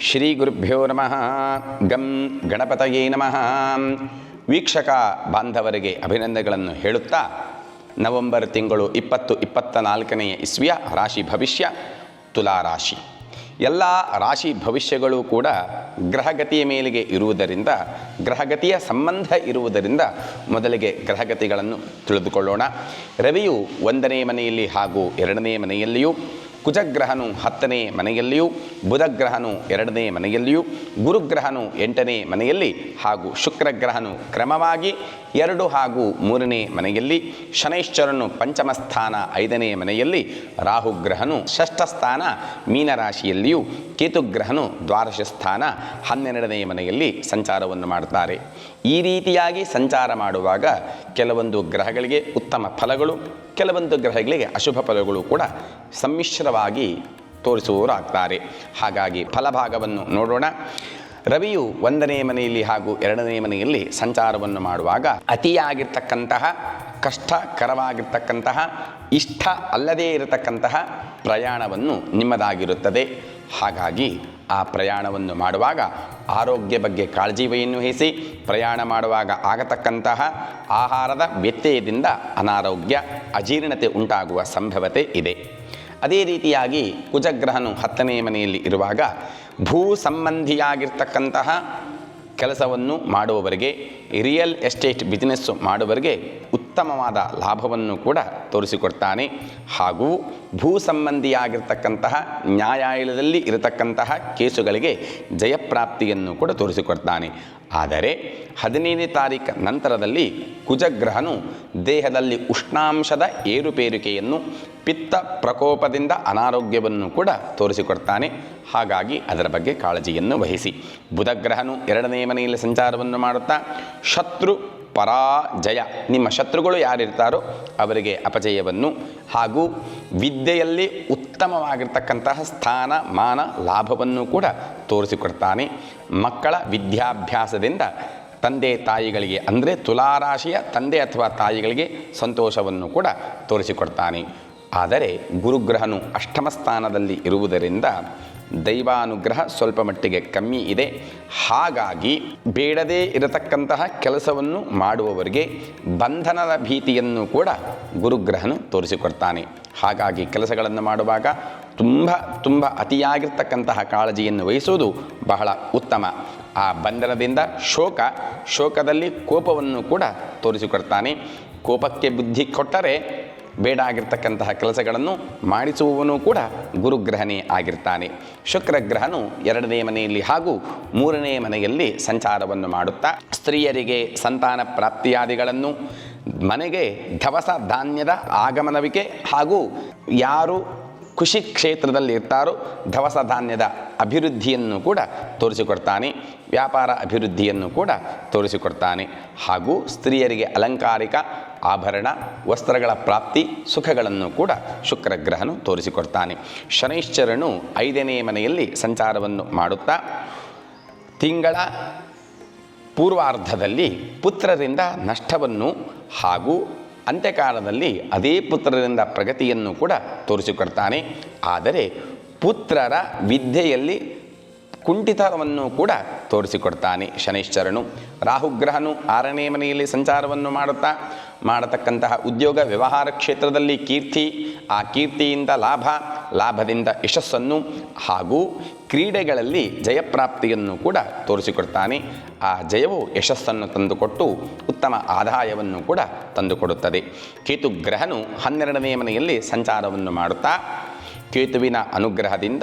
ಶ್ರೀ ಗುರುಭ್ಯೋ ನಮಃ. ಗಂ ಗಣಪತಯೇ ನಮಃ. ವೀಕ್ಷಕ ಬಾಂಧವರಿಗೆ ಅಭಿನಂದನೆಗಳನ್ನು ಹೇಳುತ್ತಾ, ನವೆಂಬರ್ ತಿಂಗಳು ಇಪ್ಪತ್ತು ಇಪ್ಪತ್ತ ನಾಲ್ಕನೆಯ ಇಸ್ವಿಯ ರಾಶಿ ಭವಿಷ್ಯ ತುಲಾರಾಶಿ ಎಲ್ಲ ರಾಶಿ ಭವಿಷ್ಯಗಳು ಕೂಡ ಗ್ರಹಗತಿಯ ಮೇಲಿಗೆ ಇರುವುದರಿಂದ, ಗ್ರಹಗತಿಯ ಸಂಬಂಧ ಇರುವುದರಿಂದ ಮೊದಲಿಗೆ ಗ್ರಹಗತಿಗಳನ್ನು ತಿಳಿದುಕೊಳ್ಳೋಣ. ರವಿಯು ಒಂದನೇ ಮನೆಯಲ್ಲಿ ಹಾಗೂ ಎರಡನೇ ಮನೆಯಲ್ಲಿಯೂ ಕುಜಗ್ರಹನು ಹತ್ತನೇ ಮನೆಯಲ್ಲಿಯೂ ಬುಧಗ್ರಹನು ಎರಡನೇ ಮನೆಯಲ್ಲಿಯೂ ಗುರುಗ್ರಹನು ಎಂಟನೇ ಮನೆಯಲ್ಲಿ ಹಾಗೂ ಶುಕ್ರಗ್ರಹನು ಕ್ರಮವಾಗಿ ಎರಡು ಹಾಗೂ ಮೂರನೇ ಮನೆಯಲ್ಲಿ ಶನೈಶ್ಚರನು ಪಂಚಮ ಸ್ಥಾನ, ಐದನೇ ಮನೆಯಲ್ಲಿ ರಾಹುಗ್ರಹನು ಷಷ್ಠ ಸ್ಥಾನ, ಮೀನರಾಶಿಯಲ್ಲಿಯೂ ಕೇತುಗ್ರಹನು ದ್ವಾದಶ ಸ್ಥಾನ, ಹನ್ನೆರಡನೇ ಮನೆಯಲ್ಲಿ ಸಂಚಾರವನ್ನು ಮಾಡುತ್ತಾರೆ. ಈ ರೀತಿಯಾಗಿ ಸಂಚಾರ ಮಾಡುವಾಗ ಕೆಲವೊಂದು ಗ್ರಹಗಳಿಗೆ ಉತ್ತಮ ಫಲಗಳು, ಕೆಲವೊಂದು ಗ್ರಹಗಳಿಗೆ ಅಶುಭ ಫಲಗಳು ಕೂಡ ಸಮ್ಮಿಶ್ರವಾಗಿ ತೋರಿಸುವವರಾಗ್ತಾರೆ. ಹಾಗಾಗಿ ಫಲಭಾಗವನ್ನು ನೋಡೋಣ. ರವಿಯು ಒಂದನೇ ಮನೆಯಲ್ಲಿ ಹಾಗೂ ಎರಡನೇ ಮನೆಯಲ್ಲಿ ಸಂಚಾರವನ್ನು ಮಾಡುವಾಗ ಅತಿಯಾಗಿರ್ತಕ್ಕಂತಹ, ಕಷ್ಟಕರವಾಗಿರ್ತಕ್ಕಂತಹ, ಇಷ್ಟ ಅಲ್ಲದೇ ಇರತಕ್ಕಂತಹ ಪ್ರಯಾಣವನ್ನು ನಿಮ್ಮದಾಗಿರುತ್ತದೆ. ಹಾಗಾಗಿ ಆ ಪ್ರಯಾಣವನ್ನು ಮಾಡುವಾಗ ಆರೋಗ್ಯ ಬಗ್ಗೆ ಕಾಳಜಿವೆಯನ್ನು ವಹಿಸಿ ಪ್ರಯಾಣ ಮಾಡುವಾಗ ಆಗತಕ್ಕಂತಹ ಆಹಾರದ ವ್ಯತ್ಯಯದಿಂದ ಅನಾರೋಗ್ಯ, ಅಜೀರ್ಣತೆ ಉಂಟಾಗುವ ಸಂಭವತೆ ಇದೆ. ಅದೇ ರೀತಿಯಾಗಿ ಕುಜಗ್ರಹನು ಹತ್ತನೇ ಮನೆಯಲ್ಲಿ ಇರುವಾಗ ಭೂ ಸಂಬಂಧಿಯಾಗಿರ್ತಕ್ಕಂತಹ ಕೆಲಸವನ್ನು ಮಾಡುವವರಿಗೆ ರಿಯಲ್ ಎಸ್ಟೇಟ್ ಬಿಸ್ನೆಸ್ಸು ಮಾಡುವವರಿಗೆ ಉತ್ತಮವಾದ ಲಾಭವನ್ನು ಕೂಡ ತೋರಿಸಿಕೊಡ್ತಾನೆ. ಹಾಗೂ ಭೂ ಸಂಬಂಧಿಯಾಗಿರ್ತಕ್ಕಂತಹ ನ್ಯಾಯಾಲಯದಲ್ಲಿ ಇರತಕ್ಕಂತಹ ಕೇಸುಗಳಿಗೆ ಜಯಪ್ರಾಪ್ತಿಯನ್ನು ಕೂಡ ತೋರಿಸಿಕೊಡ್ತಾನೆ. ಆದರೆ ಹದಿನೈದನೇ ತಾರೀಕು ನಂತರದಲ್ಲಿ ಕುಜಗ್ರಹನು ದೇಹದಲ್ಲಿ ಉಷ್ಣಾಂಶದ ಏರುಪೇರಿಕೆಯನ್ನು ಪಿತ್ತ ಪ್ರಕೋಪದಿಂದ ಅನಾರೋಗ್ಯವನ್ನು ಕೂಡ ತೋರಿಸಿಕೊಡ್ತಾನೆ. ಹಾಗಾಗಿ ಅದರ ಬಗ್ಗೆ ಕಾಳಜಿಯನ್ನು ವಹಿಸಿ. ಬುಧಗ್ರಹನು ಎರಡನೇ ಮನೆಯಲ್ಲಿ ಸಂಚಾರವನ್ನು ಮಾಡುತ್ತಾ, ಶತ್ರು ಪರಾಜಯ. ನಿಮ್ಮ ಶತ್ರುಗಳು ಯಾರಿರ್ತಾರೋ ಅವರಿಗೆ ಅಪಜಯವನ್ನು ಹಾಗೂ ವಿದ್ಯೆಯಲ್ಲಿ ಉತ್ತಮವಾಗಿರ್ತಕ್ಕಂತಹ ಸ್ಥಾನ, ಮಾನ, ಲಾಭವನ್ನು ಕೂಡ ತೋರಿಸಿಕೊಡ್ತಾನೆ. ಮಕ್ಕಳ ವಿದ್ಯಾಭ್ಯಾಸದಿಂದ ತಂದೆ ತಾಯಿಗಳಿಗೆ ಅಂದರೆ ತುಲಾರಾಶಿಯ ತಂದೆ ಅಥವಾ ತಾಯಿಗಳಿಗೆ ಸಂತೋಷವನ್ನು ಕೂಡ ತೋರಿಸಿಕೊಡ್ತಾನೆ. ಆದರೆ ಗುರುಗ್ರಹನು ಅಷ್ಟಮ ಸ್ಥಾನದಲ್ಲಿ ಇರುವುದರಿಂದ ದೈವಾನುಗ್ರಹ ಸ್ವಲ್ಪ ಮಟ್ಟಿಗೆ ಕಮ್ಮಿ ಇದೆ. ಹಾಗಾಗಿ ಬೇಡದೇ ಇರತಕ್ಕಂತಹ ಕೆಲಸವನ್ನು ಮಾಡುವವರಿಗೆ ಬಂಧನದ ಭೀತಿಯನ್ನು ಕೂಡ ಗುರುಗ್ರಹನು ತೋರಿಸಿಕೊಡ್ತಾನೆ. ಹಾಗಾಗಿ ಕೆಲಸಗಳನ್ನು ಮಾಡುವಾಗ ತುಂಬ ತುಂಬ ಅತಿಯಾಗಿರ್ತಕ್ಕಂತಹ ಕಾಳಜಿಯನ್ನು ವಹಿಸುವುದು ಬಹಳ ಉತ್ತಮ. ಆ ಬಂಧನದಿಂದ ಶೋಕ, ಶೋಕದಲ್ಲಿ ಕೋಪವನ್ನು ಕೂಡ ತೋರಿಸಿಕೊಡ್ತಾನೆ. ಕೋಪಕ್ಕೆ ಬುದ್ಧಿ ಕೊಟ್ಟರೆ ಬೇಡ ಆಗಿರ್ತಕ್ಕಂತಹ ಕೆಲಸಗಳನ್ನು ಮಾಡಿಸುವವನು ಕೂಡ ಗುರುಗ್ರಹನೇ ಆಗಿರ್ತಾನೆ. ಶುಕ್ರಗ್ರಹನು ಎರಡನೇ ಮನೆಯಲ್ಲಿ ಹಾಗೂ ಮೂರನೇ ಮನೆಯಲ್ಲಿ ಸಂಚಾರವನ್ನು ಮಾಡುತ್ತಾ, ಸ್ತ್ರೀಯರಿಗೆ ಸಂತಾನ ಪ್ರಾಪ್ತಿಯಾದಿಗಳನ್ನು, ಮನೆಗೆ ಧವಸ ಧಾನ್ಯದ ಆಗಮನವಿಕೆ ಹಾಗೂ ಯಾರು ಕೃಷಿ ಕ್ಷೇತ್ರದಲ್ಲಿ ಇರ್ತಾರೋ ದವಸ ಧಾನ್ಯದ ಅಭಿವೃದ್ಧಿಯನ್ನು ಕೂಡ ತೋರಿಸಿಕೊಡ್ತಾನೆ, ವ್ಯಾಪಾರ ಅಭಿವೃದ್ಧಿಯನ್ನು ಕೂಡ ತೋರಿಸಿಕೊಡ್ತಾನೆ. ಹಾಗೂ ಸ್ತ್ರೀಯರಿಗೆ ಅಲಂಕಾರಿಕ ಆಭರಣ, ವಸ್ತ್ರಗಳ ಪ್ರಾಪ್ತಿ, ಸುಖಗಳನ್ನು ಕೂಡ ಶುಕ್ರಗ್ರಹನು ತೋರಿಸಿಕೊಡ್ತಾನೆ. ಶನೈಶ್ಚರನು ಐದನೇ ಮನೆಯಲ್ಲಿ ಸಂಚಾರವನ್ನು ಮಾಡುತ್ತಾ, ತಿಂಗಳ ಪೂರ್ವಾರ್ಧದಲ್ಲಿ ಪುತ್ರರಿಂದ ನಷ್ಟವನ್ನು ಹಾಗೂ ಅಂತ್ಯಕಾಲದಲ್ಲಿ ಅದೇ ಪುತ್ರರಿಂದ ಪ್ರಗತಿಯನ್ನು ಕೂಡ ತೋರಿಸಿಕೊಡ್ತಾನೆ. ಆದರೆ ಪುತ್ರರ ವಿದ್ಯೆಯಲ್ಲಿ ಕುಂಠಿತವನ್ನು ಕೂಡ ತೋರಿಸಿಕೊಡ್ತಾನೆ ಶನೈಶ್ಚರನು. ರಾಹುಗ್ರಹನು ಆರನೇ ಮನೆಯಲ್ಲಿ ಸಂಚಾರವನ್ನು ಮಾಡುತ್ತಾ, ಮಾಡತಕ್ಕಂತಹ ಉದ್ಯೋಗ ವ್ಯವಹಾರ ಕ್ಷೇತ್ರದಲ್ಲಿ ಕೀರ್ತಿ, ಆ ಕೀರ್ತಿಯಿಂದ ಲಾಭ ಲಾಭದಿಂದ ಯಶಸ್ಸನ್ನು ಹಾಗೂ ಕ್ರೀಡೆಗಳಲ್ಲಿ ಜಯಪ್ರಾಪ್ತಿಯನ್ನು ಕೂಡ ತೋರಿಸಿಕೊಡ್ತಾನೆ. ಆ ಜಯವು ಯಶಸ್ಸನ್ನು ತಂದುಕೊಟ್ಟು ಉತ್ತಮ ಆದಾಯವನ್ನು ಕೂಡ ತಂದುಕೊಡುತ್ತದೆ. ಕೇತುಗ್ರಹನು ಹನ್ನೆರಡನೇ ಮನೆಯಲ್ಲಿ ಸಂಚಾರವನ್ನು ಮಾಡುತ್ತಾ, ಕೇತುವಿನ ಅನುಗ್ರಹದಿಂದ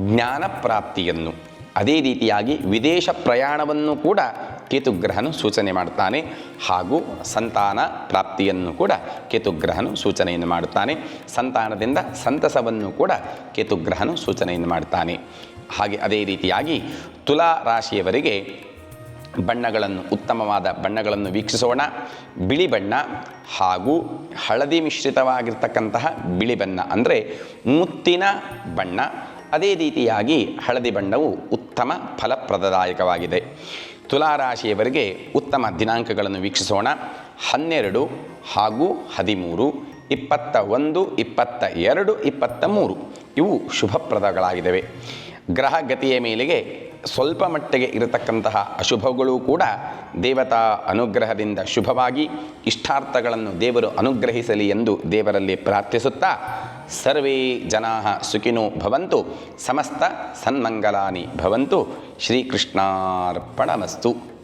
ಜ್ಞಾನ ಪ್ರಾಪ್ತಿಯನ್ನು ಅದೇ ರೀತಿಯಾಗಿ ವಿದೇಶ ಪ್ರಯಾಣವನ್ನು ಕೂಡ ಕೇತುಗ್ರಹನು ಸೂಚನೆ ಮಾಡುತ್ತಾನೆ ಹಾಗೂ ಸಂತಾನ ಪ್ರಾಪ್ತಿಯನ್ನು ಕೂಡ ಕೇತುಗ್ರಹನು ಸೂಚನೆಯನ್ನು ಮಾಡುತ್ತಾನೆ. ಸಂತಾನದಿಂದ ಸಂತಸವನ್ನು ಕೂಡ ಕೇತುಗ್ರಹನು ಸೂಚನೆಯನ್ನು ಮಾಡುತ್ತಾನೆ. ಹಾಗೆ ಅದೇ ರೀತಿಯಾಗಿ ತುಲಾ ರಾಶಿಯವರಿಗೆ ಬಣ್ಣಗಳನ್ನು, ಉತ್ತಮವಾದ ಬಣ್ಣಗಳನ್ನು ವೀಕ್ಷಿಸೋಣ. ಬಿಳಿ ಬಣ್ಣ ಹಾಗೂ ಹಳದಿ ಮಿಶ್ರಿತವಾಗಿರ್ತಕ್ಕಂತಹ ಬಿಳಿ ಬಣ್ಣ ಅಂದರೆ ಮುತ್ತಿನ ಬಣ್ಣ. ಅದೇ ರೀತಿಯಾಗಿ ಹಳದಿ ಬಣ್ಣವು ಉತ್ತಮ ಫಲಪ್ರದದಾಯಕವಾಗಿದೆ. ತುಲಾರಾಶಿಯವರಿಗೆ ಉತ್ತಮ ದಿನಾಂಕಗಳನ್ನು ವೀಕ್ಷಿಸೋಣ. ಹನ್ನೆರಡು ಹಾಗೂ ಹದಿಮೂರು, ಇಪ್ಪತ್ತ ಒಂದು, ಇಪ್ಪತ್ತ ಎರಡು, ಇಪ್ಪತ್ತ ಮೂರು. ಇವು ಶುಭಪ್ರದಗಳಾಗಿದ್ದಾವೆ ಗ್ರಹ ಗತಿಯ ಮೇಲೆಗೆ ಸ್ವಲ್ಪ ಮಟ್ಟಿಗೆ ಇರತಕ್ಕಂತಹ ಅಶುಭಗಳು ಕೂಡ ದೇವತಾ ಅನುಗ್ರಹದಿಂದ ಶುಭವಾಗಿ ಇಷ್ಟಾರ್ಥಗಳನ್ನು ದೇವರು ಅನುಗ್ರಹಿಸಲಿ ಎಂದು ದೇವರಲ್ಲಿ ಪ್ರಾರ್ಥಿಸುತ್ತಾ ಸರ್ವೇ ಜನಾ ಸುಖಿನೋ ಭವಂತು ಸಮಸ್ತ ಸನ್ಮಂಗಲಾನಿ ಭವಂತು ಶ್ರೀಕೃಷ್ಣಾರ್ಪಣಮಸ್ತು.